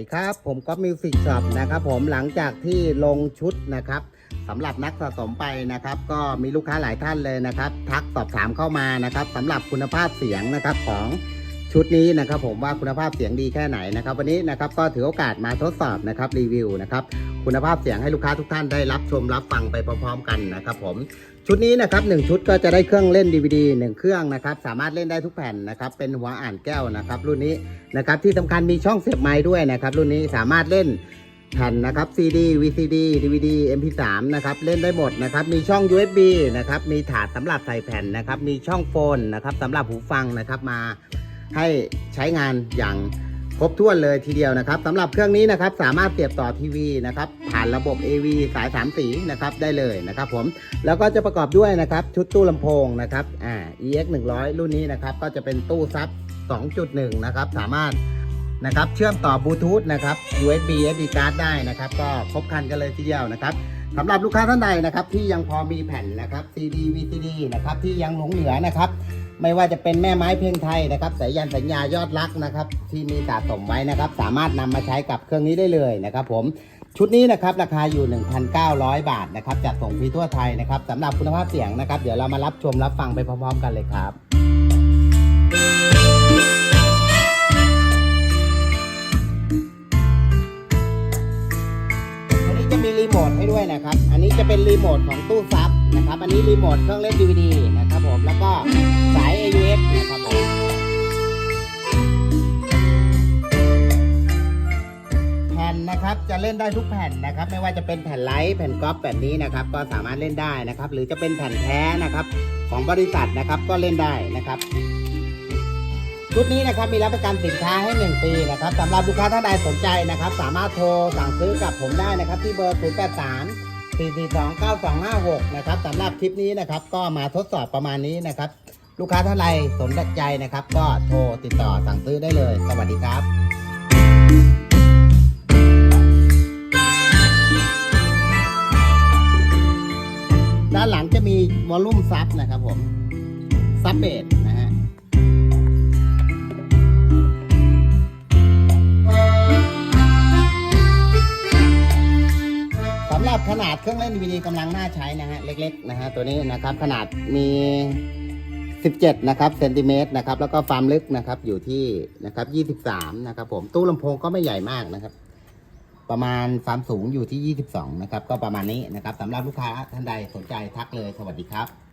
ดีครับ ผมก็มิวสิกช็อปนะครับผมหลังจากที่ลงชุดนะครับสำหรับนักสะสมไปนะครับ ก็มีลูกค้าหลายท่านเลยนะครับ ทักสอบถามเข้ามานะครับสำหรับคุณภาพเสียงนะครับของชุดนี้นะครับ ผมว่าคุณภาพเสียงดีแค่ไหนนะครับ วันนี้นะครับก็ถือโอกาสมาทดสอบนะครับรีวิวนะครับคุณภาพเสียงให้ลูกค้าทุกท่านได้รับชมรับฟังไปพร้อมๆกันนะครับ ผม ชุดนี้นะครับหนึ่งชุดก็จะได้เครื่องเล่น DVD หนึ่งเครื่องนะครับ สามารถเล่นได้ทุกแผ่นนะครับ เป็นหัวอ่านแก้วนะครับ รุ่นนี้นะครับที่สำคัญมีช่องเสียบไม้ด้วยนะครับ รุ่นนี้สามารถเล่นแผ่นนะครับ CD VCD DVD MP3 นะครับเล่นได้หมดนะครับ มีช่อง USB นะครับมีถาดสำหรับใส่แผ่นนะครับ มีช่องโฟนนะครับสำหรับหูฟังนะครับมาให้ใช้งานอย่าง ครบถ้วนเลยทีเดียวนะครับสำหรับเครื่องนี้นะครับสามารถเสียบต่อทีวีนะครับผ่านระบบ AV สาย 3 สีนะครับได้เลยนะครับผมแล้วก็จะประกอบด้วยนะครับชุดตู้ลำโพงนะครับอ่า EX 100 รุ่นนี้นะครับก็จะเป็นตู้ซับ 2.1 นะครับสามารถนะครับเชื่อมต่อบลูทูธนะครับ USB SD card ได้นะครับ ก็ครบครันกันเลยทีเดียวนะครับสำหรับลูกค้าท่านใดนะครับที่ยังพอมีแผ่นนะครับ CD VCD นะครับที่ยังหลงเหลือนะครับ ไม่ว่าจะเป็นแม่ไม้เพลงไทยนะครับสายยันสัญญายอดรักนะครับ ที่มีสะสมไว้นะครับ สามารถนำมาใช้กับเครื่องนี้ได้เลยนะครับ ผมชุดนี้นะครับราคาอยู่ 1,900 บาทนะครับจัดส่งฟรีทั่วไทยนะครับสำหรับคุณภาพเสียงนะครับ เดี๋ยวเรามารับชมรับฟังไปพร้อมๆกันเลยครับอันนี้จะมีรีโมทให้ด้วยนะครับ อันนี้จะเป็นรีโมทของตู้ซับนะครับ อันนี้รีโมทเครื่องเล่น DVD นะครับผม แล้วก็ ผ่นนะครับ จะเล่นได้ทุกแผ่นนะครับ ไม่ว่าจะเป็นแผ่นไลท์แผ่นก๊อปแบบนี้นะครับ ก็สามารถเล่นได้นะครับ หรือจะเป็นแผ่นแท้นะครับ ของบริษัทนะครับก็เล่นได้นะครับชุดนี้นะครับมีรับประกันสินค้าให้ 1 ปีนะครับสำหรับลูกค้าท่านใดสนใจนะครับ สามารถโทรสั่งซื้อกับผมได้นะครับ ที่เบอร์ 0 8 3 4 4 2 9 2 5 6 นะครับสำหรับคลิปนี้นะครับ ก็มาทดสอบประมาณนี้นะครับ ลูกค้าท่านใดสนใจนะครับ ก็โทรติดต่อสั่งซื้อได้เลย สวัสดีครับ วอลลุ่มซับนะครับผมซับเบสนะฮะสำหรับขนาดเครื่องเล่น DVD กำลังน่าใช้นะฮะเล็กๆนะฮะตัวนี้นะครับขนาดมี 17 นะครับเซนติเมตรนะครับแล้วก็ความลึกนะครับอยู่ที่นะครับ 23 นะครับผมตู้ลำโพงก็ไม่ใหญ่มากนะครับ ประมาณความสูงอยู่ที่ 22 นะครับ ก็ประมาณนี้นะครับสำหรับลูกค้าท่านใดสนใจทักเลย สวัสดีครับ